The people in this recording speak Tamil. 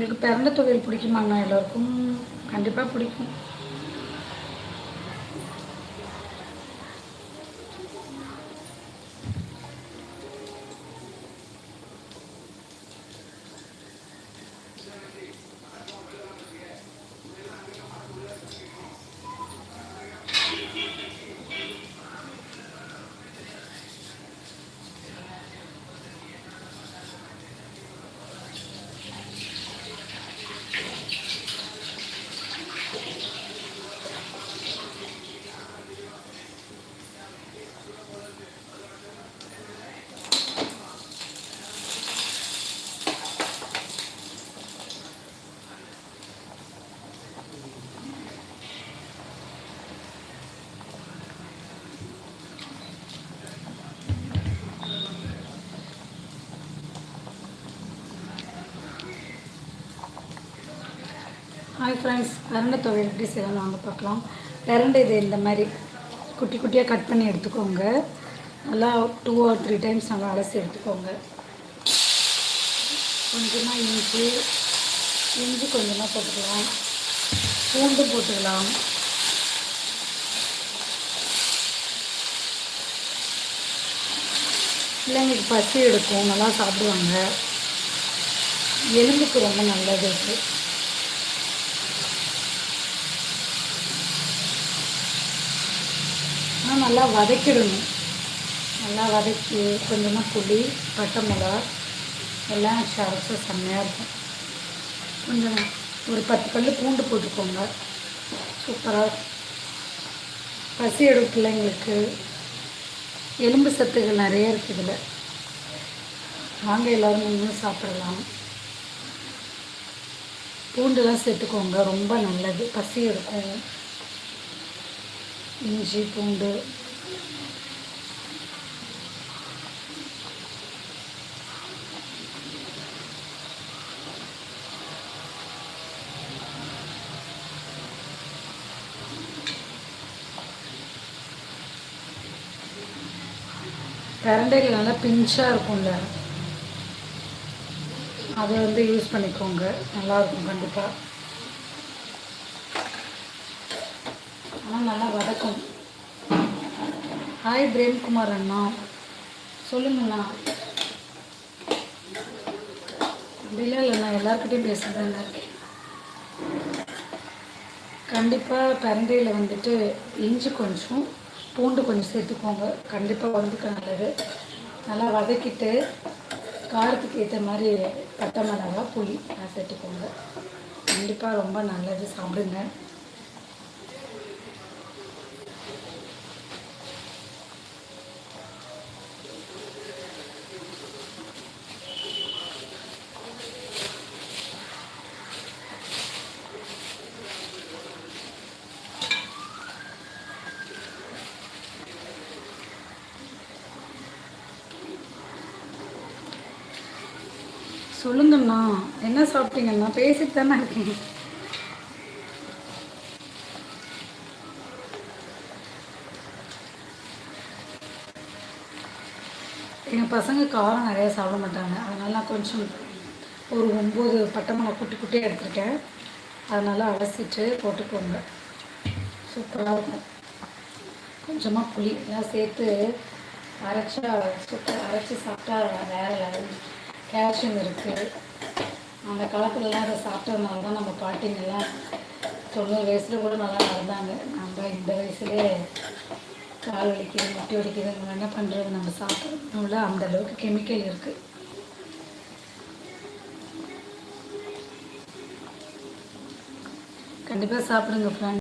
உங்களுக்கு பிறந்த தொழில் பிடிக்குமாண்ணா எல்லோருக்கும்? கண்டிப்பாக பிடிக்கும். ஹாய் ஃப்ரெண்ட்ஸ் பிரண்டை துவையல் எப்படி செய்யலாம்? வாங்க பார்க்கலாம். பிரண்டை இது இந்த மாதிரி குட்டி குட்டியாக கட் பண்ணி எடுத்துக்கோங்க. நல்லா டூ ஆர் த்ரீ டைம்ஸ் நல்லா அலசி எடுத்துக்கோங்க. கொஞ்சமாக இஞ்சி இஞ்சி கொஞ்சமாக போட்டுக்கலாம். பூண்டு போட்டுக்கலாம். பிள்ளைங்களுக்கு பசி எடுக்கும் நல்லா சாப்பிடுவாங்க. எலும்புக்கு ரொம்ப நல்லது இருக்குது ஆனால் நல்லா வதக்கிடணும். நல்லா வதக்கி கொஞ்சமாக புளி பட்டை மிளகா எல்லாம் சரச செம்மையாக இருக்கும். கொஞ்சம் ஒரு பத்து கல் பூண்டு போட்டுக்கோங்க. சூப்பராக பசி எடுக்கும் பிள்ளைங்களுக்கு எலும்பு சத்துகள் நிறைய இருக்குது இதில். வாங்க எல்லோரும் நீங்களும் சாப்பிடலாம். பூண்டுலாம் சேர்த்துக்கோங்க. ரொம்ப நல்லது. பசி எடுக்கும். இஞ்சி பூண்டு. பிரண்டைகள் நல்லா பிஞ்சாக இருக்கும்ல. அதை வந்து யூஸ் பண்ணிக்கோங்க. நல்லாயிருக்கும் கண்டிப்பாக ஆனால் நல்லா வதக்கும். ஹாய் பிரேம்குமார் அண்ணா. சொல்லுங்கண்ணா. அப்படிலாம் இல்லைண்ணா எல்லாருக்கிட்டையும் பேசுகிறேன் கண்டிப்பாக பிரண்டையில் வந்துட்டு இஞ்சி கொஞ்சம் பூண்டு கொஞ்சம் சேர்த்துக்கோங்க. கண்டிப்பாக உடம்புக்கு நல்லது. நல்லா வதக்கிட்டு காரத்துக்கு ஏற்ற மாதிரி பட்டை மிளகா புளி சேர்த்துக்கோங்க. கண்டிப்பாக ரொம்ப நல்லது சாப்பிடுங்க. சொல்லுங்கண்ணா. என்ன சாப்பிட்டீங்கண்ணா? பேசிட்டு தானே இருக்கேன் எங்கள் பசங்க காரம் நிறையா சாப்பிட மாட்டாங்க. அதனால் நான் கொஞ்சம் ஒரு ஒம்பது பட்டை குட்டி குட்டியாக எடுத்துருக்கேன். அதனால் அலசிட்டு போட்டுக்கோங்க. சூப்பராக இருக்கும். கொஞ்சமாக புளி. எல்லாம் சேர்த்து அரைச்சா சூப்பர் அரைச்சி சாப்பிட்டா வேறு லெவல் கேல்சியம் இருக்குது அந்த காலத்துலலாம் அதை சாப்பிட்டதுனால தான் நம்ம பாட்டிங்கெல்லாம் தொண்ணூறு வயசில் கூட நல்லா நடந்தாங்க. நம்ம இந்த வயசுலேயே கால் வலிக்குது முட்டி வலிக்குது நம்ம என்ன பண்ணுறது நம்ம சாப்பிட்றதுனால அந்த அளவுக்கு கெமிக்கல் இருக்குது கண்டிப்பாக சாப்பிடுங்க ஃப்ரெண்ட்